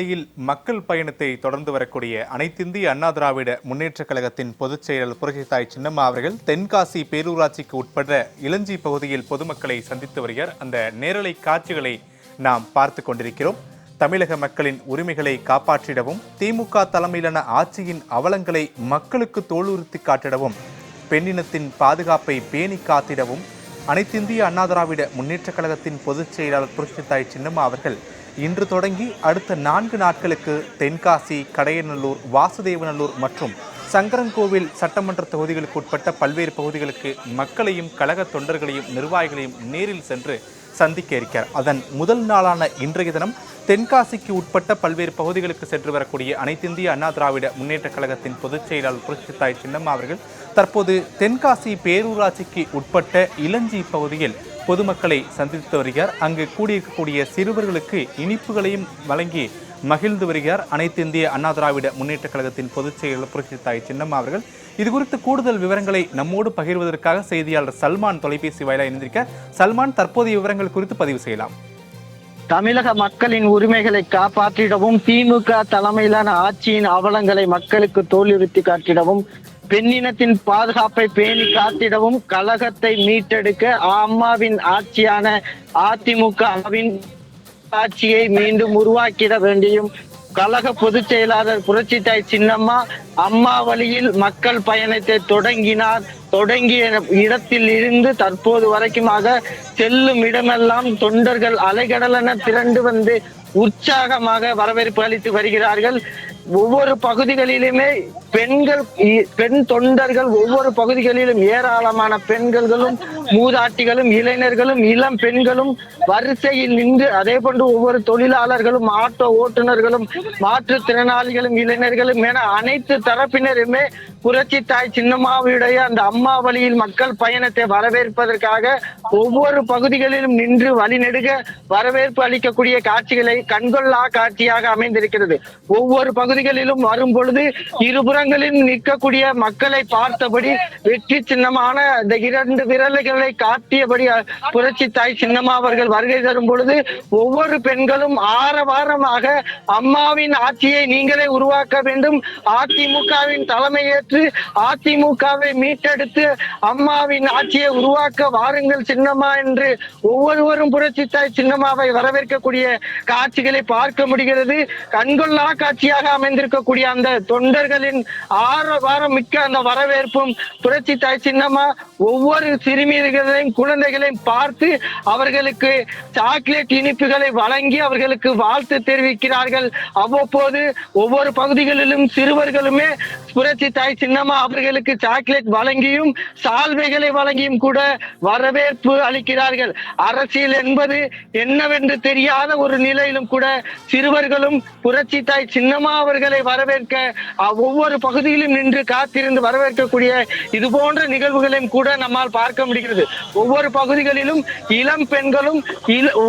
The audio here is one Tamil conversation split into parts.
வழியில் மக்கள் பயணத்தை தொடர்ந்து வரக்கூடிய அனைத்திந்திய அண்ணா திராவிட முன்னேற்றக் கழகத்தின் பொதுச் செயலர் புரட்சித்தாய் சின்னம்மா அவர்கள் தென்காசி பேரூராட்சிக்கு உட்பட்ட இளஞ்சி பகுதியில் பொதுமக்களை சந்தித்து வருகிறார். அந்த நேரலை காட்சிகளை நாம் பார்த்து கொண்டிருக்கிறோம். தமிழக மக்களின் உரிமைகளை காப்பாற்றிடவும் திமுக தலைமையிலான ஆட்சியின் அவலங்களை மக்களுக்கு தோலுறுத்தி காட்டிடவும் பெண்ணினத்தின் பாதுகாப்பை பேணி காத்திடவும் அனைத்திந்திய அண்ணா திராவிட முன்னேற்றக் கழகத்தின் பொதுச் செயலாளர் புரட்சித்தாய் சின்னம்மா அவர்கள் இன்று தொடங்கி அடுத்த நான்கு நாட்களுக்கு தென்காசி கடையநல்லூர் வாசுதேவநல்லூர் மற்றும் சங்கரன்கோவில் சட்டமன்ற தொகுதிகளுக்கு உட்பட்ட பல்வேறு பகுதிகளுக்கு மக்களையும் கழக தொண்டர்களையும் நிர்வாகிகளையும் நேரில் சென்று சந்திக்க இருக்கிறார் அதன் முதல் நாளான இன்றைய தினம் தென்காசிக்கு உட்பட்ட பல்வேறு பகுதிகளுக்கு சென்று வரக்கூடிய அனைத்திந்திய அண்ணா திராவிட முன்னேற்றக் கழகத்தின் பொதுச் செயலாளர் புரட்சித்தாய் சின்னம்மா அவர்கள் தற்போது தென்காசி பேரூராட்சிக்கு உட்பட்ட இளஞ்சி பகுதியில் பொதுமக்களை சந்தித்து வருகிறார். அங்கு கூடியிருக்கக்கூடிய சிறுவர்களுக்கு இனிப்புகளையும் வழங்கி மகிழ்ந்து வருகிறார். அனைத்து இந்திய அண்ணா திராவிட முன்னேற்றக் கழகத்தின் பொதுச் செயலாளர் புரட்சித்தாய் சின்னம்மா அவர்கள் இது குறித்து கூடுதல் விவரங்களை நம்மோடு பகிர்வதற்காக செய்தியாளர் சல்மான் தொலைபேசி வாயிலாக இணைந்திருக்க சல்மான் தற்போதைய விவரங்கள் குறித்து பதிவு செய்யலாம். தமிழக மக்களின் உரிமைகளை காப்பாற்றிடவும் திமுக தலைமையிலான ஆட்சியின் அவலங்களை மக்களுக்கு தோலுறுத்தி காட்டிடவும் பெண்ணினத்தின் பாதுகாப்பை பேணி காத்திடவும் கழகத்தை மீட்டெடுக்க அம்மாவின் ஆட்சியான அதிமுகவின் ஆட்சியை மீண்டும் உருவாக்கிட வேண்டியும் கழக பொதுச் செயலாளர் புரட்சித்தாய் சின்னம்மா அம்மா வழியில் மக்கள் பயணத்தை தொடங்கினார். தொடங்கிய இடத்தில் இருந்து தற்போது வரைக்குமாக செல்லும் இடமெல்லாம் தொண்டர்கள் அலைகடலென திரண்டு வந்து உற்சாகமாக வரவேற்பு அளித்து வருகிறார்கள். ஒவ்வொரு பகுதிகளிலுமே பெண்கள் பெண் தொண்டர்கள் ஒவ்வொரு பகுதிகளிலும் ஏராளமான பெண்களும் மூதாட்டிகளும் இளைஞர்களும் இளம் பெண்களும் வரிசையில் நின்று அதே போன்று ஒவ்வொரு தொழிலாளர்களும் ஆட்டோ ஓட்டுநர்களும் மாற்றுத்திறனாளிகளும் இளைஞர்களும் என அனைத்து தரப்பினருமே புரட்சி தாய் சின்னம்மாவுடைய அந்த அம்மா வழியில் மக்கள் பயணத்தை வரவேற்பதற்காக ஒவ்வொரு பகுதிகளிலும் நின்று வழிநெடுக வரவேற்பு அளிக்கக்கூடிய காட்சிகளை கண்கொள்ளா காட்சியாக அமைந்திருக்கிறது. ஒவ்வொரு பகுதி பகுதிகளிலும் வரும் பொழுது இருபுறங்களிலும் நிற்கக்கூடிய மக்களை பார்த்தபடி வெற்றி சின்னமான இந்த இரண்டு விரல்களை காட்டியபடி புரட்சி தாய் சின்னம்மா அவர்கள் வருகை தரும் பொழுது ஒவ்வொரு பெண்களும் ஆரவாரமாக அம்மாவின் ஆட்சியை நீங்களே உருவாக்க வேண்டும். அதிமுகவின் தலைமையேற்று அதிமுகவை மீட்டெடுத்து அம்மாவின் ஆட்சியை உருவாக்க வாருங்கள் சின்னம்மா என்று ஒவ்வொருவரும் புரட்சி தாய் சின்னம்மாவை வரவேற்கக்கூடிய காட்சிகளை பார்க்க முடிகிறது. கண்கொள்ளா காட்சியாக அமைந்திருக்கக்கூடிய அந்த தொண்டர்களின் ஆரவாரம் மிக்க அந்த வரவேற்பும் புரட்சி தாய் சின்னம்மா ஒவ்வொரு சிறுமியர்களையும் குழந்தைகளையும் பார்த்து அவர்களுக்கு சாக்லேட் இனிப்புகளை வழங்கி அவர்களுக்கு வாழ்த்து தெரிவிக்கிறார்கள். அவ்வப்போது ஒவ்வொரு பகுதிகளிலும் சிறுவர்களுமே புரட்சி தாய் சின்னம்மா அவர்களுக்கு சாக்லேட் வழங்கியும் சால்வைகளை வழங்கியும் கூட வரவேற்பு அளிக்கிறார்கள். அரசியல் என்பது என்னவென்று தெரியாத ஒரு நிலையிலும் கூட சிறுவர்களும் புரட்சி தாய் சின்னம்மா அவர்களை வரவேற்க ஒவ்வொரு பகுதியிலும் நின்று காத்திருந்து வரவேற்கக்கூடிய இது போன்ற நிகழ்வுகளையும் கூட நம்மால் பார்க்க முடிகிறது. ஒவ்வொரு பகுதிகளிலும் இளம் பெண்களும்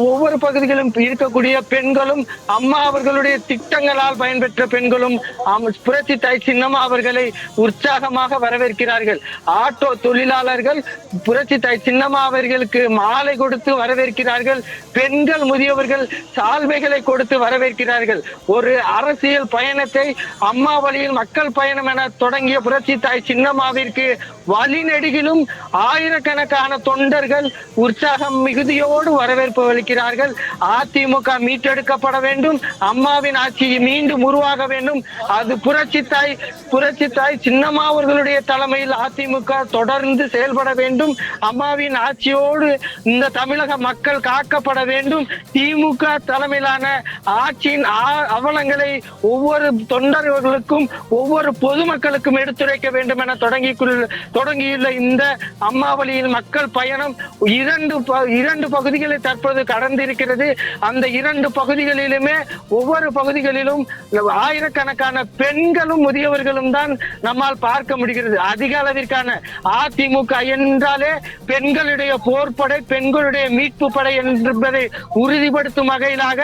ஒவ்வொரு பகுதிகளிலும் இருக்கக்கூடிய பெண்களும் அம்மா அவர்களுடைய திட்டங்களால் பயன்பெற்ற பெண்களும் புரட்சி தாய் சின்னம்மா அவர்களை உற்சாகமாக வரவேற்கிறார்கள். ஆட்டோ தொழிலாளர்கள் புரட்சி தாய் சின்னம்மா அவர்களுக்கு மாலை கொடுத்து வரவேற்கிறார்கள். பெண்கள் முதியவர்கள் சால்வைகளை கொடுத்து வரவேற்கிறார்கள். ஒரு அரசியல் பயன் பயணத்தை அம்மா வழியில் மக்கள் பயணம் என தொடங்கிய புரட்சி தாய் சின்னம்மாவிற்கு வழிநெடுகிலும் ஆயிரக்கணக்கான தொண்டர்கள் உற்சாகம் மிகுதியோடு வரவேற்பு அளிக்கிறார்கள். அதிமுக மீட்டெடுக்கப்பட வேண்டும். அம்மாவின் ஆட்சி மீண்டும் உருவாக வேண்டும். அது புரட்சி தாய் புரட்சி தாய் சின்னம்மா அவர்களுடைய தலைமையில் அதிமுக தொடர்ந்து செயல்பட வேண்டும். அம்மாவின் ஆட்சியோடு இந்த தமிழக மக்கள் காக்கப்பட வேண்டும். திமுக தலைமையிலான ஆட்சியின் அவலங்களை ஒவ்வொரு ஒவ்வொரு தொண்டர்களுக்கும் ஒவ்வொரு பொதுமக்களுக்கும் எடுத்துரைக்க வேண்டும் என தொடங்கி தொடங்கியுள்ள இந்த அம்மாவளியில் மக்கள் பயணம் இரண்டு இரண்டு பகுதிகளை தற்போது கடந்திருக்கிறது. அந்த இரண்டு பகுதிகளிலுமே ஒவ்வொரு பகுதிகளிலும் ஆயிரக்கணக்கான பெண்களும் முதியவர்களும் தான் நம்மால் பார்க்க முடிகிறது. அதிக அளவிற்கான அதிமுக என்றாலே பெண்களுடைய போர்ப்படை பெண்களுடைய மீட்பு படை என்பதை உறுதிப்படுத்தும் வகையிலாக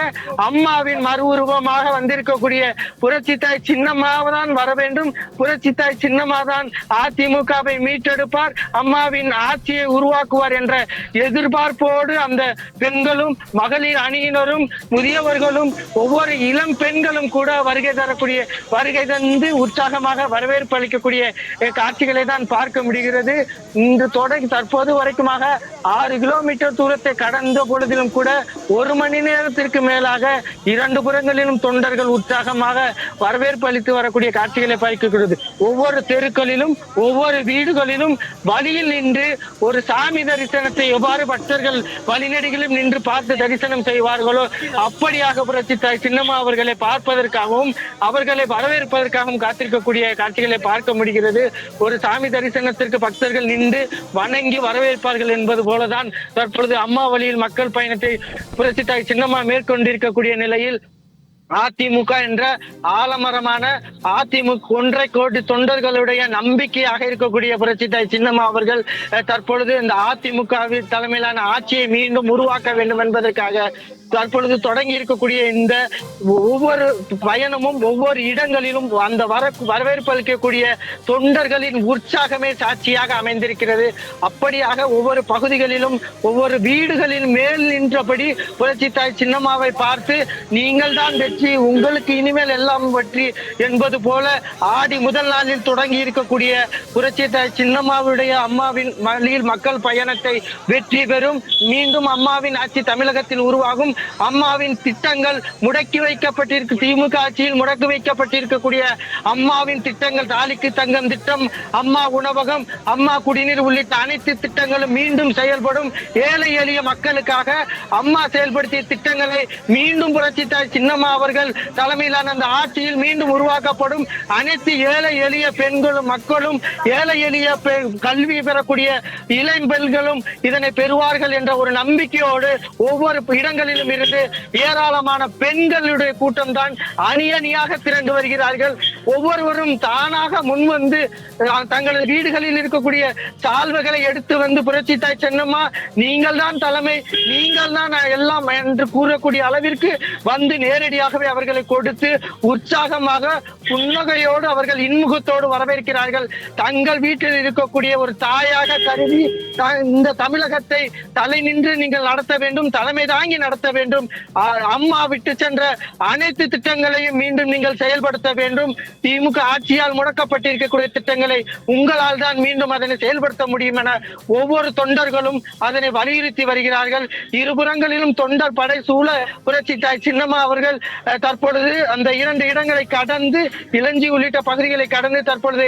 அம்மாவின் மறு உருவமாக வந்திருக்கக்கூடிய புரட்சித்தாய் சின்னம்மாவை தான் வர வேண்டும். புரட்சித்தாய் சின்னம்மா தான் அதிமுகவை மீட்டெடுப்பார். அம்மாவின் ஆட்சியை உருவாக்குவார் என்ற எதிர்பார்ப்போடு அந்த பெண்களும் மகளிர் அணியினரும் முதியவர்களும் ஒவ்வொரு இளம் பெண்களும் கூட வருகை தரக்கூடிய வருகை தந்து உற்சாகமாக வரவேற்பு அளிக்கக்கூடிய காட்சிகளை தான் பார்க்க முடிகிறது. இந்த தொடங்கி தற்போது வரைக்குமாக ஆறு கிலோமீட்டர் தூரத்தை கடந்த பொழுதிலும் கூட ஒரு மணி நேரத்திற்கு மேலாக இரண்டு புறங்களிலும் தொண்டர்கள் உற்சாகமாக வரவேற்பு அளித்து வரக்கூடிய காட்சிகளை பார்க்கிறது ஒவ்வொரு தெருக்களிலும் ஒவ்வொரு வீடுகளிலும் வழியில் நின்று ஒரு சாமி தரிசனத்தை எவ்வாறு பக்தர்கள் வழிநெடுகிலும் நின்று பார்த்து தரிசனம் செய்வார்களோ அப்படியாக புரட்சி சின்னம்மா அவர்களை பார்ப்பதற்காகவும் அவர்களை வரவேற்பதற்காகவும் காத்திருக்கக்கூடிய காட்சிகளை பார்க்க முடிகிறது. ஒரு சாமி தரிசனத்திற்கு பக்தர்கள் நின்று வணங்கி வரவேற்பார்கள் என்பது போலதான் தற்பொழுது அம்மா வழியில் மக்கள் பயணத்தை புரட்சி தாய் சின்னம்மா மேற்கொண்டிருக்கக்கூடிய நிலையில் அதிமுக என்ற ஆலமரமான அதிமுக ஒன்றை கோடி தொண்டர்களுடைய நம்பிக்கையாக இருக்கக்கூடிய புரட்சித்தாய் சின்னம்மா அவர்கள் தற்பொழுது இந்த அதிமுக வின் தலைமையிலான ஆட்சியை மீண்டும் உருவாக்க வேண்டும் என்பதற்காக தற்பொழுது தொடங்கி இருக்கக்கூடிய இந்த ஒவ்வொரு பயணமும் ஒவ்வொரு இடங்களிலும் அந்த வர வரவேற்பு அளிக்கக்கூடிய தொண்டர்களின் உற்சாகமே சாட்சியாக அமைந்திருக்கிறது. அப்படியாக ஒவ்வொரு பகுதிகளிலும் ஒவ்வொரு வீடுகளின் மேல் நின்றபடி புரட்சி தாய் சின்னம்மாவை பார்த்து நீங்கள் தான் வெற்றி உங்களுக்கு இனிமேல் எல்லாம் வெற்றி என்பது போல ஆடி முதல் நாளில் தொடங்கி இருக்கக்கூடிய புரட்சி தாய் சின்னம்மாவுடைய அம்மாவின் வழியில் மக்கள் பயணத்தை வெற்றி பெறும். மீண்டும் அம்மாவின் ஆட்சி தமிழகத்தில் உருவாகும். அம்மாவின் திட்டங்கள் முடக்கி வைக்கப்பட்டிருக்கு. திமுக ஆட்சியில் முடக்கி வைக்கப்பட்டிருக்கக்கூடிய அம்மாவின் திட்டங்கள் தாலிக்கு தங்கம் திட்டம் அம்மா உணவகம் அம்மா குடிநீர் உள்ளிட்ட அனைத்து திட்டங்களும் மீண்டும் செயல்படும். ஏழை எளிய மக்களுக்காக அம்மா செயல்படுத்திய திட்டங்களை மீண்டும் புரட்சித்தாய் சின்னம்மா அவர்கள் தலைமையிலான அந்த ஆட்சியில் மீண்டும் உருவாக்கப்படும். அனைத்து ஏழை எளிய பெண்களும் மக்களும் ஏழை எளிய கல்வி பெறக்கூடிய இளம் பெண்களும் இதனை பெறுவார்கள் என்ற ஒரு நம்பிக்கையோடு ஒவ்வொரு இடங்களிலும் இருந்து ஏராளமான பெண்களுடைய கூட்டம் தான் அணி அணியாக திரண்டு வருகிறார்கள். ஒவ்வொருவரும் தானாக முன்வந்து தங்களது வீடுகளில் இருக்கக்கூடிய சால்வைகளை எடுத்து வந்து புரட்சி தாய் சென்னம்மா நீங்கள் தான் தலைமை நீங்கள் தான் எல்லாம் என்று கூறக்கூடிய அளவிற்கு வந்து நேரடியாகவே அவர்களை கொடுத்து உற்சாகமாக புன்னகையோடு அவர்கள் இன்முகத்தோடு வரவேற்கிறார்கள். தங்கள் வீட்டில் இருக்கக்கூடிய ஒரு தாயாக கருதி த- இந்த தமிழகத்தை தலை நின்று நீங்கள் நடத்த வேண்டும் தலைமை தாங்கி நடத்த வேண்டும். அம்மா விட்டு சென்ற அனைத்து திட்டங்களையும் மீண்டும் நீங்கள் செயல்படுத்த வேண்டும். திமுக ஆட்சியால் முடக்கப்பட்டிருக்கக்கூடிய திட்டங்களை உங்களால் தான் மீண்டும் அதனை செயல்படுத்த முடியும் என ஒவ்வொரு தொண்டர்களும் அதனை வலியுறுத்தி வருகிறார்கள். இருபுறங்களிலும் தொண்டர் படை சூழ புரட்சி தாய் சின்னம்மா அவர்கள் தற்பொழுது அந்த இரண்டு இடங்களை கடந்து இளஞ்சி உள்ளிட்ட பகுதிகளை கடந்து தற்பொழுது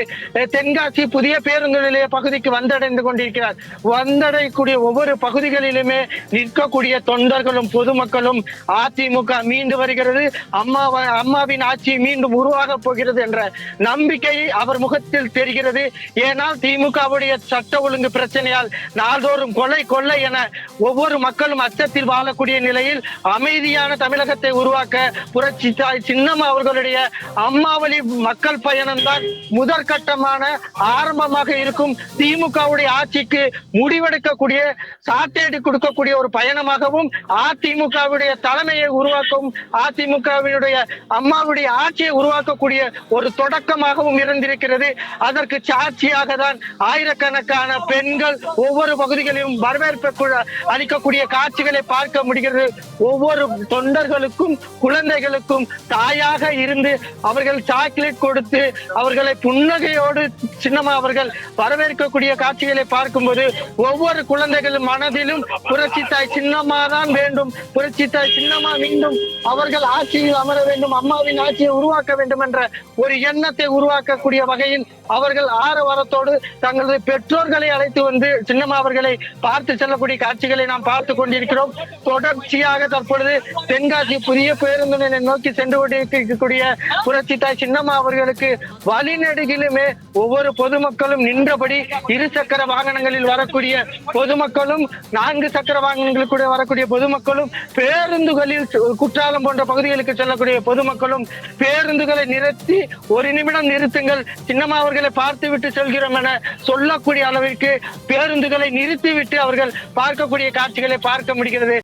தென்காசி புதிய பேருந்து நிலைய பகுதிக்கு வந்தடைந்து கொண்டிருக்கிறார். வந்தடையக்கூடிய ஒவ்வொரு பகுதிகளிலுமே நிற்கக்கூடிய தொண்டர்களும் பொதுமக்களும் அதிமுக மீண்டு வருகிறது. அம்மா அம்மாவின் ஆட்சி மீண்டும் உருவாக போகிறது. என்ற நம்பிக்கை அவர் முகத்தில் தெரிகிறது. ஏனால் திமுகவுடைய சட்ட ஒழுங்கு பிரச்சனையால் நாள்தோறும் கொலை கொள்ளை என ஒவ்வொரு மக்களும் அச்சத்தில் வாழக்கூடிய நிலையில் அமைதியான தமிழகத்தை உருவாக்க புரட்சி தாய் சின்னம்மா அவர்களுடைய அம்மாவளி மக்கள் பயணம் தான் முதற்கட்டமான ஆரம்பமாக இருக்கும். திமுகவுடைய ஆட்சிக்கு முடிவெடுக்கக்கூடிய சாட்டேடு கொடுக்கக்கூடிய ஒரு பயணமாகவும் அதிமுகவுடைய தலைமையை உருவாக்கும் அதிமுகவினுடைய அம்மாவுடைய ஆட்சியை உருவாக்கக்கூடிய ஒரு தொடக்கமாகவும் இருந்திருக்கிறது. அதற்கு சாட்சியாக தான் ஆயிரக்கணக்கான பெண்கள் ஒவ்வொரு பகுதிகளிலும் வரவேற்பு அளிக்கக்கூடிய காட்சிகளை பார்க்க முடிகிறது. ஒவ்வொரு தொண்டர்களுக்கும் குழந்தைகளுக்கும் தாயாக இருந்து அவர்கள் சாக்லேட் கொடுத்து அவர்களை புன்னகையோடு சின்னம்மா அவர்கள் வரவேற்கக்கூடிய காட்சிகளை பார்க்கும்போது ஒவ்வொரு குழந்தைகள் மனதிலும் புரட்சி தாய் சின்னமா தான் வேண்டும் புரட்சி தாய் சின்னம்மா மீண்டும் அவர்கள் ஆட்சியில் அமர வேண்டும் அம்மாவின் ஆட்சியை உருவாக்க வேண்டும் என்ற ஒரு எண்ணத்தை உருவாக்கக்கூடிய வகையில் அவர்கள் ஆரவாரத்தோடு தங்களது பெற்றோர்களை அழைத்து வந்து சின்னம்மா அவர்களை பார்த்து செல்லக்கூடிய காட்சிகளை நாம் பார்த்து கொண்டிருக்கிறோம். தொடர்ச்சியாக தற்பொழுது தென்காசி புதிய பேருந்து நிலையம் நோக்கி சென்று கொண்டிருக்கக்கூடிய புரட்சி தாய் சின்னம்மா அவர்களுக்கு வழிநெடுகிலுமே ஒவ்வொரு பொதுமக்களும் நின்றபடி இரு சக்கர வாகனங்களில் வரக்கூடிய பொதுமக்களும் நான்கு சக்கர வாகனங்களுக்கு கூட வரக்கூடிய பொதுமக்களும் பேருந்துகளில் குற்றாலம் போன்ற பகுதிகளுக்கு செல்லக்கூடிய பொதுமக்களும் பேருந்துகளை நிறுத்தி ஒரு நிமிடம் நிறுத்துங்கள். சின்னம்மா அவர்களை பார்த்து விட்டு செல்கிறோம் என சொல்லக்கூடிய அளவிற்கு பேருந்துகளை நிறுத்திவிட்டு அவர்கள் பார்க்கக்கூடிய காட்சிகளை பார்க்க முடிகிறது.